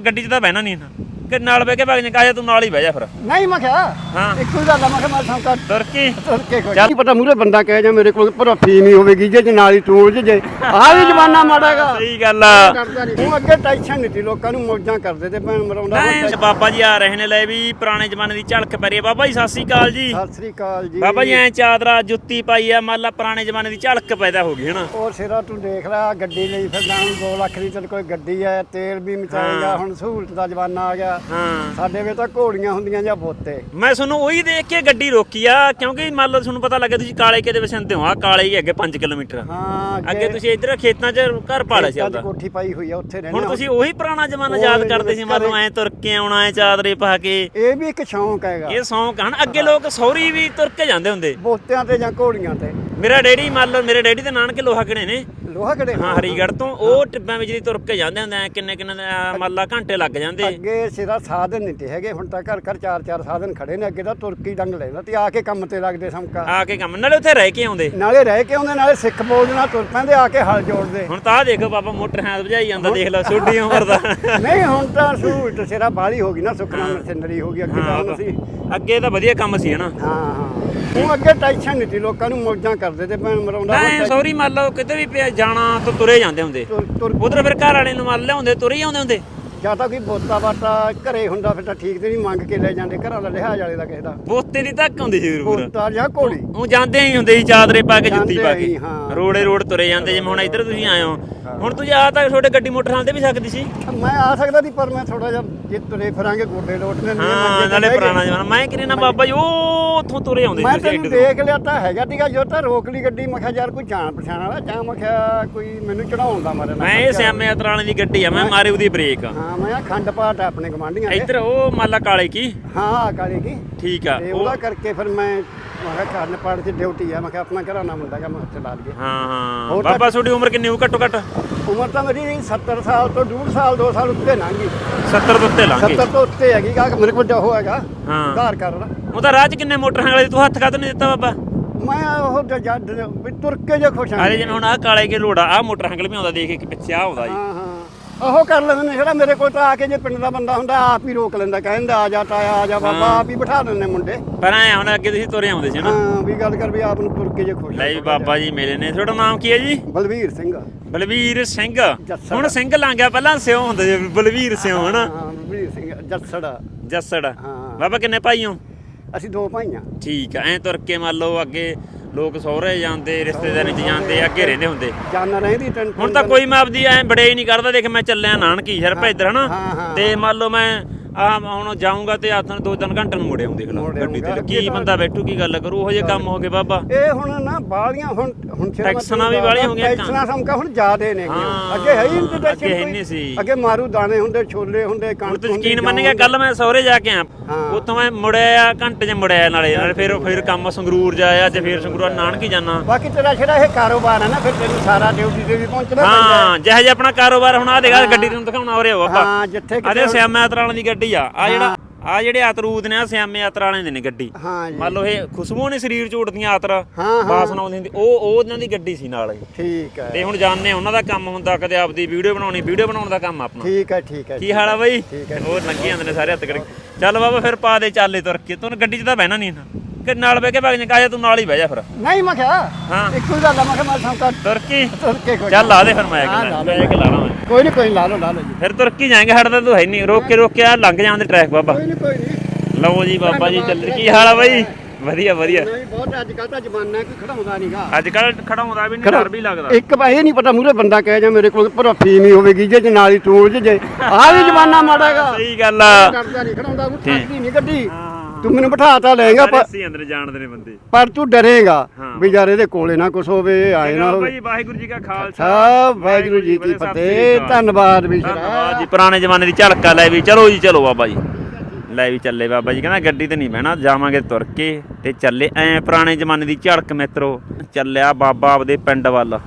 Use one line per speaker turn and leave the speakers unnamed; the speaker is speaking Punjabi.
ਗੱਡੀ 'ਚ ਤਾਂ ਬਹਿਣਾ ਨਹੀਂ ਨਾ ਕਿ ਨਾਲ ਬਹਿ ਕੇ ਭਗ ਜਾ ਤੂੰ ਨਾਲ ਹੀ ਬਹਿ ਜਾ ਫਿਰ?
ਨਹੀਂ ਮੈਂ ਕਿਹਾ
ਹਾਂ।
ਇੱਕੋ ਹੀ ਗੱਲ ਆ ਮੈਂ ਕਿਹਾ ਮੈਂ ਸੰਕਾ
ਤੁਰਕੀ
ਤੁਰ ਕੇ ਕੋਈ
ਚੱਲ।
ਨਹੀਂ ਪਤਾ ਮੂਰੇ ਬੰਦਾ ਕਹਿ ਜਾ ਮੇਰੇ ਕੋਲ ਪਰ ਫੀਮ ਹੀ ਹੋਵੇਗੀ ਜੇ ਨਾਲ ਹੀ ਤੂੰ ਉਲਝ ਜੇ। ਆ ਵੀ ਜਮਾਨਾ ਮਾੜਾਗਾ
ਸਹੀ ਗੱਲ ਆ।
ਨਹੀਂ। ਤੂੰ ਅੱਗੇ ਟੈਨਸ਼ਨ ਨਹੀਂ ਸੀ ਲੋਕਾਂ ਨੂੰ ਮੌਜਾਂ ਕਰਦੇ ਤੇ ਭੈਣ ਮਰਾਉਂਦਾ
ਨਹੀਂ ਬਾਬਾ ਜੀ ਆ ਰਹੇ ਨੇ ਲੈ ਵੀ ਪੁਰਾਣੇ ਜ਼ਮਾਨੇ ਦੀ ਝਲਕ ਪੈ ਰਹੀ ਹੈ ਬਾਬਾ ਜੀ ਸਤਿ ਸ੍ਰੀ ਅਕਾਲ ਜੀ।
ਸਤਿ ਸ੍ਰੀ ਅਕਾਲ ਜੀ।
ਬਾਬਾ ਜੀ ਐ ਚਾਦਰਾ ਜੁੱਤੀ ਪਾਈ ਆ ਮੰਨ ਲਾ ਪੁਰਾਣੇ ਜ਼ਮਾਨੇ ਦੀ ਝਲਕ ਪੈਦਾ ਹੋ ਗਈ ਹਨਾ?
ਉਹ ਸਿਰਾ ਤੂੰ ਦੇਖ ਲੈ ਗੱਡੀ ਲਈ ਫਿਰਦਾ ਹੁਣ 2 ਲੱਖ ਦੀ ਤੇਰੇ ਕੋਲ ਗੱਡੀ ਹੈ ਤੇਲ ਵੀ ਮਚਾਏਗਾ। ਹੁਣ ਸਹੂਲਤ ਦਾ ਜ਼ਮਾਨਾ ਆ ਗਿਆ।
ਹਾਂ।
ਸਾਡੇ ਵੇ ਤਾਂ ਘੋੜੀਆਂ ਹੁੰਦੀਆਂ ਜਾਂ ਬੋਤੇ।
ਮੈਂ ਤੁਹਾਨੂੰ ਉਹੀ ਦੇਖ ਕੇ ਗੱਡੀ ਰੋਕੀ ਆ ਕਿਉਂਕਿ ਮੰਨ ਲਓ ਤੁਹਾਨੂੰ ਪਤਾ ਲੱਗੇ ਤੁਸੀਂ ਕਾਲੇ ਕਿਤੇ ਵਸੰਤੇ ਹੋ? ਆ ਕਾਲੇ ਹੀ ਅੱਗੇ 5 ਕਿਲੋਮੀਟਰ।
ਹਾਂ
ਅੱਗੇ ਤੁਸੀਂ ਇੱਧਰ ਖੇਤਾਂ 'ਚ ਘਰ ਪਾਲਿਆ ਸੀ ਆਪਦਾ।
ਕੋਠੀ ਪਾਈ ਹੋਈ ਆ ਉੱਥੇ ਰਹਿਣਾ
ਹੁਣ ਤੁਸੀਂ ਉਹੀ ਪੁਰਾਣਾ ਜ਼ਮਾਨਾ ਯਾਦ ਕਰਦੇ ਸੀ
ਘਰੇ-
ਐ ਤੁਰ ਕੇ ਆਉਣਾ ਐ ਚਾਦਰੇ ਪਾ ਕੇ।
ਇਹ ਵੀ ਇੱਕ ਸ਼ੌਂਕ ਹੈਗਾ।
ਇਹ ਸੌਂਕ ਹਨ? ਅੱਗੇ ਲੋਕ ਸੌਰੀ ਵੀ ਤੁਰ ਕੇ ਜਾਂਦੇ ਹੁੰਦੇ।
ਬੋਤਿਆਂ ਤੇ ਜਾਂ ਘੋੜੀਆਂ ਤੇ।
ਮੇਰਾ ਡੈਡੀ ਮੰਨ ਲਓ ਮੇਰੇ ਡੈਡੀ ਦੇ ਨਾਨਕੇ ਲੋਹਾ ਕਿਹੜੇ ਨੇ?
ਲੋਹਾ ਕੜੇ
ਹਾਂ ਹਰੀਗੜ੍ਹ ਤੋਂ। ਉਹ ਟਿੱਬਾਂ ਵਿੱਚ ਦੀ ਤੁਰ ਕੇ ਜਾਂਦੇ ਹੁੰਦੇ ਆ ਕਿੰਨੇ ਕਿੰਨੇ ਦਾ ਮੰਨ ਲਾ ਘੰਟੇ ਲੱਗ ਜਾਂਦੇ
ਅੱਗੇ ਸਿਰਾ ਸਾਧਨ ਨਹੀਂ ਤੇ ਹੈਗੇ ਹੁਣ ਤਾਂ ਘਰ ਘਰ ਚਾਰ ਚਾਰ ਸਾਧਨ ਖੜੇ ਨੇ ਅੱਗੇ ਤਾਂ ਤੁਰਕੀ ਡੰਗ ਲੈਂਦਾ ਤੇ ਆ ਕੇ ਕੰਮ ਤੇ ਲੱਗਦੇ ਸਮਕਾ।
ਆ ਕੇ ਕੰਮ ਨਾਲੇ ਉੱਥੇ ਰਹਿ ਕੇ ਆਉਂਦੇ।
ਨਾਲੇ ਰਹਿ ਕੇ ਆਉਂਦੇ ਨਾਲੇ ਸਿੱਖ ਬੋਲਦੇ ਨਾਲ ਤੁਰ ਪੈਂਦੇ ਆ ਕੇ ਹਲ ਜੋੜਦੇ।
ਹੁਣ ਤਾਂ ਦੇਖੋ ਬਾਬਾ ਮੋਟਰ ਹੈਂਦ ਭਜਾਈ ਜਾਂਦਾ ਦੇਖ ਲਓ ਛੋਟੀ ਉਮਰ ਦਾ।
ਨਹੀਂ ਹੁਣ ਤਾਂ ਸਹੂਲਤ ਸਿਰਾ ਬਾਲੀ ਹੋ ਗਈ ਨਾ ਸੁਖਨਾ ਮਸ਼ੀਨਰੀ ਹੋ। ਗਈ ਅੱਗੇ ਤਾਂ ਅਸੀਂ।
ਅੱਗੇ ਤਾਂ ਵਧੀਆ ਕੰਮ ਸੀ ਹਨਾ।
ਹਾਂ ਹਾਂ। ਉਹ ਅੱਗੇ ਟੈਨਸ਼ਨ ਨਹੀਂ ਸੀ ਲੋਕਾਂ ਨੂੰ ਮੌਜਾਂ ਕਰਦੇ ਤੇ ਭੈਣ ਮਰਾਉਂਦਾ
ਸੌਰੀ ਮੰਨ ਲਓ ਕਿਤੇ ਵੀ ਪਿਆ ਜਾਣਾ ਤਾਂ ਤੁਰੇ ਜਾਂਦੇ ਹੁੰਦੇ। ਉਧਰ ਫਿਰ ਘਰ ਵਾਲੇ ਨੂੰ ਮੰਨ ਲਿਆਉਂਦੇ ਤੁਰੇ ਹੀ ਆਉਂਦੇ ਹੁੰਦੇ।
ਜਾਂ ਤਾਂ ਕੋਈ ਬੋਤਾ ਬਾਤਾ ਘਰੇ ਹੁੰਦਾ ਫਿਰ ਤਾਂ ਠੀਕ ਤੇ ਨਹੀਂ ਮੰਗ ਕੇ ਲੈ ਜਾਂਦੇ ਘਰਾਂ ਦਾ ਲਿਹਾਜ਼ ਵਾਲੇ ਦਾ ਕਿਸੇ ਦਾ।
ਬੋਤੇ ਦੀ ਧੱਕ ਹੁੰਦੀ ਸੀ ਜ਼ਰੂਰ।
ਬੋਤਾ ਜਾਂ ਘੋੜੀ।
ਉਹ ਜਾਂਦੇ ਹੀ ਹੁੰਦੇ ਸੀ ਚਾਦਰੇ ਪਾ ਕੇ ਜੁੱਤੀ ਪਾ ਕੇ। ਰੋੜੇ ਰੋਡ ਤੁਰੇ ਜਾਂਦੇ ਜਿਵੇਂ ਹੁਣ ਇੱਧਰ ਤੁਸੀਂ ਆਏ ਹੋ। ਹੁਣ ਤੁਸੀਂ ਆ ਤਾਂ ਤੁਹਾਡੇ ਗੱਡੀ ਮੋਟਰ ਨਾਲ ਤੇ ਵੀ ਸਕਦੀ ਸੀ?
ਮੈਂ ਆ ਸਕਦਾ ਸੀ ਪਰ ਮੈਂ ਥੋੜਾ ਜਿਹਾ ਜੇ ਤੁਰੇ ਫਿਰਾਂਗੇ ਗੋਡੇ ਲੋਟਨੇ
ਹਾਂ ਨਾਲੇ ਪੁਰਾਣਾ ਜਮਾਨਾ ਮੈਂ ਕਿਹਾ ਨਾ ਬਾਬਾ ਜੀ ਉਹ ਉੱਥੋਂ ਤੁਰੇ ਆਉਂਦੇ
ਮੈਂ ਤੈਨੂੰ। ਦੇਖ ਲਿਆ ਤਾਂ ਹੈਗਾ ਸੀਗਾ ਜੋ ਤਾਂ ਰੋਕ ਲਈ ਗੱਡੀ ਮੈਂ ਕਿਹਾ ਯਾਰ ਕੋਈ ਜਾਣ ਪਛਾਣ ਵਾਲਾ ਜਾਂ ਮੈਂ ਕਿਹਾ ਕੋਈ ਮੈਨੂੰ ਚੜਾਉਣ ਦਾ ਮਾਰੇ
ਮੈਂ ਇਹ ਸਿਆਮੇ ਅਤਰਾਣੇ ਦੀ ਗੱਡੀ ਆ ਮੈਂ ਮਾਰੇ ਉਹਦੀ ਬ੍ਰੇਕ।
ਹਾਂ ਮੈਂ ਅਖੰਡ ਪਾਠ ਆ ਆਪਣੇ ਗਵਾਂਢੀਆਂ
ਇੱਧਰ ਉਹ ਮਾਲਾ ਕਾਲੇ ਕੀ?
ਹਾਂ ਕਾਲੇ ਕੀ?
ਠੀਕ ਆ।
ਤੇ
ਉਹ
ਉਹਦਾ ਕਰਕੇ ਫਿਰ ਮੈਂ ਮੈਂ ਕਿਹਾ ਪਾਠ 'ਚ ਡਿਊਟੀ ਆ। ਮੈਂ ਕਿਹਾ ਆਪਣਾ ਘਰਾਣਾ ਮੁੰਡਾ ਗਾ ਮੈਂ ਉੱਥੇ ਲਾ ਲਈਏ।
ਹਾਂ ਹਾਂ।
ਹੋਰ ਤਾਂ-
ਬਾਬਾ ਤੁਹਾਡੀ ਉਮਰ ਕਿੰਨੀ ਹੋ ਘੱਟੋ ਘੱਟ?
ਉਮਰ ਤਾਂ ਮੇਰੀ 70 ਸਾਲ ਤੋਂ ਡੂਢ ਸਾਲ 2 ਸਾਲ ਉੱਤੇ ਲੰਘੀ।
70 ਤੋਂ ਉੱਤੇ ਲਾਂਗੇ
70 ਤੋਂ ਉੱਤੇ ਹੈਗੀ ਗਾ ਮੇਰੇ ਕੋਲ ਜੋ ਹੈਗਾ
ਹਾਂ।
ਆਧਾਰ ਕਾਰਡ
ਉਹ ਤਾਂ ਰਾਹ 'ਚ ਕਿੰਨੇ ਮੋਟਰਸਾਈਕਲ ਵਾਲੇ ਤੂੰ ਹੱਥ ਕਾਹਤੋਂ ਨਹੀਂ ਦਿੱਤਾ ਬਾਬਾ?
ਮੈਂ ਉਹ ਜ- ਵੀ ਤੁਰ ਕੇ ਜੇ ਖੁਸ਼ ਹਾਂ।
ਅਰੇ ਜਿਵੇਂ ਹੁਣ ਆਹ ਕਾਲੇ ਕੇ ਲੋੜਾ ਆਹ ਮੋਟਰਸਾਈਕਲ ਵੀ ਆਉਂਦਾ ਦੇਖ ਕੇ ਪਿੱਛੇ ਆ ਆਉਂਦਾ ਜੀ।
ਹਾਂ ਹਾਂ। ਉਹ ਕਰ ਲੈਂਦੇ ਨੇ ਜਿਹੜਾ ਮੇਰੇ ਕੋਲ ਤਾਂ ਆ ਕੇ ਜੇ ਪਿੰਡ ਦਾ ਬੰਦਾ ਹੁੰਦਾ ਆਪ ਹੀ ਰੋਕ ਲੈਂਦਾ ਕਹਿੰਦਾ ਆ ਜਾ ਤਾਇਆ ਆ ਜਾ ਬਾਬਾ ਆਪ ਹੀ ਬਿਠਾ ਦਿੰਦੇ ਮੁੰਡੇ।
ਪਰ ਐ ਹੁਣ ਅੱਗੇ ਤੁਸੀਂ ਤੁਰੇ ਆਉਂਦੇ ਸੀ ਨਾ
ਹਾਂ ਵੀ ਗੱਲ ਕਰ ਵੀ ਆਪ ਨੂੰ ਤੁਰ ਕੇ ਜੇ ਖੁਸ਼
ਲੈ ਬਾਬਾ ਜੀ ਮਿਲੇ ਨੇ। ਤੁਹਾਡਾ ਨਾਮ ਕੀ ਹੈ ਜੀ?
ਬਲਵੀਰ ਸਿੰਘ।
ਬਲਵੀਰ ਸਿੰਘ। ਹੁਣ ਸਿੰਘ ਲਾਂਘਿਆ ਪਹਿਲਾਂ ਸਿਓ ਹੁੰਦਾ ਸੀ ਬਲਵੀਰ ਸਿਓ ਹਨਾ?
ਹਾਂ ਬਲਵੀਰ ਸਿੰਘ ਜੱਸੜ।
ਜੱਸੜ।
ਹਾਂ।
ਬਾਬਾ ਕਿੰਨੇ ਭਾਈ ਹੋ?
ਅਸੀਂ ਦੋ ਭਾਈਆਂ।
ਠੀਕ ਐ ਤੁਰ ਕੇ ਮੰਨ ਲਓ ਅੱਗੇ ਲੋਕ ਸਹੁਰੇ ਜਾਂਦੇ ਰਿਸ਼ਤੇਦਾਰੀ ਚ ਜਾਂਦੇ ਅੱਗੇ ਰਹਿੰਦੇ ਹੁੰਦੇ
ਜਾਨ ਰਹਿੰਦੀ ਤੈਨੂੰ
ਹੁਣ ਤਾਂ ਕੋਈ ਮੈਂ ਆਪਦੀ ਐ ਬੜੇ ਹੀ ਨਹੀਂ ਕਰਦਾ ਦੇਖ ਮੈਂ ਚੱਲਿਆ ਨਾਨਕੀ ਸ਼ਹਿਰ ਭੇਦਰ ਹਨਾ। ਤੇ ਮੰਨ ਲਓ ਮੈਂ ਆ ਹੁਣ ਜਾਊਂਗਾ ਤੇ ਆਥਣ ਦੋ ਤਿੰਨ ਘੰਟੇ ਨੂੰ ਮੁੜਿਆ ਦੇਖ ਲਾ
ਮੁੜ
ਗੱਡੀ ਤੇ। ਕੀ ਬੰਦਾ ਬੈਠੂ ਕੀ ਗੱਲ ਕਰੂ ਉਹੋ ਜਿਹੇ ਕੰਮ ਹੋ ਗਏ ਬਾਬਾ।
ਇਹ ਹੁਣ ਨਾ ਬਾਲੀਆਂ ਹੁਣ ਹੁਣ ਸਿਰ
ਟੈਕਸਾਂ ਵੀ ਵਾਲੀਆਂ ਹੋ ਗਈਆਂ
ਟੈਕਸਾਂ ਸਮਕਾ ਹੁਣ ਜ਼ਿਆਦੇ ਨੇ
ਹਾਂ,
ਅੱਗੇ ਹੈ ਹੀ ਨਹੀਂ ਟੈਕਸ
ਅੱਗੇ ਹੈ ਨਹੀਂ ਸੀ।
ਅੱਗੇ ਮਾਰੂ ਦਾਣੇ ਹੁੰਦੇ ਛੋਲੇ ਹੁੰਦੇ
ਹੁਣ
ਕਣਕ
ਤੂੰ
ਹੁੰਦੀ
ਯਕੀਨ
ਜੌਂ
ਮੰਨ ਗਿਆ। ਕੱਲ ਮੈਂ ਸਹੁਰੇ ਜਾ ਕੇ ਆ
ਹਾਂ।
ਉੱਥੋਂ ਮੈਂ ਮੁੜਿਆ ਘੰਟੇ 'ਚ ਮੁੜਿਆ ਨਾਲੇ। ਨਾਲੇ ਫਿਰ ਫਿਰ ਕੰਮ ਸੰਗਰੂਰ ਜਾਇਆ ਅੱਜ ਫਿਰ ਸੰਗਰੂਰ ਨਾਨਕੀ ਜਾਣਾ
ਬਾਕੀ ਤੇਰਾ ਜਿਹੜਾ ਇਹ ਕਾਰੋਬਾਰ ਹੈ ਨਾ ਫਿਰ ਤੈਨੂੰ ਸਾਰਾ ਡਿਊਟੀ ਤੇ ਵੀ ਪਹੁੰਚਣਾ ਪੈਂਦਾ
ਹਾਂ। ਜਿਹੋ ਜਿਹਾ ਆਪਣਾ ਕਾਰੋਬਾਰ ਹੁਣ ਆ ਦੇਗਾ ਗੱਡੀ ਤੈਨੂੰ ਦਿਖਾਉਣਾ ਹੋ ਰਿਹਾ ਬਾਬਾ।
ਹਾਂ ਜਿੱਥੇ ਕਿਤੇ
ਸਿਆਮੇ ਵਾਲਿਆਂ ਦੀ ਗੱਡੀ ਆ। ਆ ਜਿਹੜਾ ਆ ਜਿਹੜੇ ਅਤਰੂਦ ਨੇ ਆ ਸਿਆਮੇ ਯਾਤਰਾ ਵਾਲਿਆਂ ਦੀ ਨੇ ਗੱਡੀ।
ਹਾਂ ਜੀ।
ਮੰਨ ਲਓ ਇਹ ਖੁਸ਼ਬੂ ਨੇ ਸਰੀਰ ਚ ਉੜਦੀਆਂ ਆਤਰਾ
ਹਾਂ।
ਬਾਸਨਾ ਆਉਂਦੀ ਹੁੰਦੀ। ਉਹ ਉਹ ਉਹਨਾਂ ਦੀ ਗੱਡੀ ਸੀ ਨਾਲ। ਹੀ।
ਠੀਕ ਹੈ।
ਤੇ ਹੁਣ ਜਾਣਦੇ ਹਾਂ ਉਹਨਾਂ ਦਾ ਕੰਮ ਹੁੰਦਾ ਕਦੇ ਆਪਦੀ ਵੀਡੀਓ ਬਣਾਉਣੀ ਵੀਡੀਓ ਬਣਾਉਣ ਦਾ ਕੰਮ ਆਪਣਾ।
ਠੀਕ ਹੈ ਠੀਕ ਹੈ।
ਕੀ ਹਾਲ ਆ ਬਾਈ?
ਠੀਕ ਹੈ।
ਉਹ ਲੰਘੀ ਜਾਂਦੇ ਨੇ ਸਾਰੇ ਹੱਥ ਕਰਕੇ। ਚੱਲ ਬਾਬਾ ਫਿਰ ਪਾ ਦੇ ਚਾਲੇ ਤੁਰ ਕੇ। ਤੂੰ ਗੱਡੀ 'ਚ ਤਾਂ ਬਹਿਣਾ ਨਹੀਂ ਨਾ ਕਿ ਨਾਲ ਬਹਿ ਕੇ ਭਗ ਜਾ ਕਹਾ ਤੂੰ ਨਾਲ ਹੀ ਬਹਿ ਜਾ ਫਿਰ।
ਨਹੀਂ ਮੈਂ ਕਿਹਾ
ਹਾਂ।
ਇੱਕੋ ਹੀ ਗੱਲ ਆ ਮੈਂ ਕਿਹਾ ਮੈਂ ਸੰਕਾ।
ਤੁਰਕੀ
ਤੁਰ ਕੇ ਕੋਈ
ਚੱਲ ਲਾ ਦੇ ਫਿਰ ਮੈਂ
ਹਾਂ, ਲਾ
ਮੈਂ ਇੱਕ ਲਾ ਲਾਂ।
ਕੋਈ ਨਹੀਂ ਕੋਈ ਨੀ, ਲਾ ਲਓ ਲਾ ਲਓ ਜੀ।
ਫਿਰ ਤੁਰਕੀ ਜਾਏਂਗੇ ਹਟਦਾ ਤੂੰ ਹੈ ਨਹੀਂ ਰੋਕ ਕੇ ਰੋਕ ਕੇ ਆ ਲੰਘ ਜਾਂਦੇ ਟਰੈਕ ਬਾਬਾ।
ਕੋਈ ਨਹੀਂ ਕੋਈ ਨਹੀਂ
ਲਓ ਜੀ ਬਾਬਾ ਜੀ ਚੱਲ ਕੀ ਹਾਲ ਆ ਬਾਈ? ਵਧੀਆ ਵਧੀਆ।
ਨਹੀਂ ਬਹੁਤ ਅੱਜ ਕੱਲ ਤਾਂ ਜ਼ਮਾਨਾ ਕੋਈ ਖੜਾਉਂਦਾ ਨਹੀਂਗਾ
ਅੱਜ ਕੱਲ ਖੜਾਉਂਦਾ ਵੀ ਨਹੀਂ ਡਰ ਵੀ ਲੱਗਦਾ।
ਇੱਕ ਪਾ ਇਹ ਨਹੀਂ ਪਤਾ ਮੂਰੇ ਬੰਦਾ ਕਹਿ ਜਾ ਮੇਰੇ ਕੋਲ ਪਰ ਫੀਮ ਹੀ ਹੋਵੇਗੀ ਜੇ ਨਾਲ ਹੀ ਉਲਝ ਜੇ ਆ ਵੀ ਜ਼ਮਾਨਾ ਮਾੜਾਗਾ
ਸਹੀ ਗੱਲ ਆ।
ਡਰਦਾ ਨਹੀਂ ਖੜਾਉਂਦਾ ਉਹ। ਠੱਗਦੀ ਨਹੀਂ ਗੱਡੀ।
ਹਾਂ।
ਤੂੰ ਮੈਨੂੰ ਬਿਠਾ ਤਾਂ ਲਏਗਾ ਪਰ
ਅਸੀਂ ਅੰਦਰ ਜਾਣਦੇ ਨੇ ਬੰਦੇ।
ਪਰ ਤੂੰ ਡਰੇਗਾ। ਵੀ ਯਾਰ ਇਹਦੇ ਕੋਲੇ ਨਾ ਕੁਛ ਹੋਵੇ ਆਏ ਨਾ ਹੋਵੇ।
ਜੀ ਵਾਹਿਗੁਰੂ ਜੀ ਕਾ ਖਾਲਸਾ।
ਵਾਹਿਗੁਰੂ ਜੀ ਕੀ ਫਤਿਹ। ਧੰਨਵਾਦ ਵੀ
ਧੰਨਵਾਦ ਜੀ ਪੁਰਾਣੇ ਜ਼ਮਾਨੇ ਦੀ ਝਲਕਾ ਲੈ ਵੀ ਚਲੋ ਜੀ ਚਲੋ ਬਾਬਾ ਜੀ। ਲੈ ਵੀ ਚੱਲੇ ਬਾਬਾ ਜੀ ਕਹਿੰਦਾ ਗੱਡੀ ਤੇ ਨਹੀਂ ਬਹਿਣਾ ਜਾਵਾਂਗੇ ਤੁਰ ਕੇ ਤੇ ਚੱਲੇ। ਐ ਪੁਰਾਣੇ ਜ਼ਮਾਨੇ ਦੀ ਝਲਕ ਮਿੱਤਰੋ ਚੱਲਿਆ ਬਾਬਾ ਆਪਦੇ ਪਿੰਡ ਵੱਲ।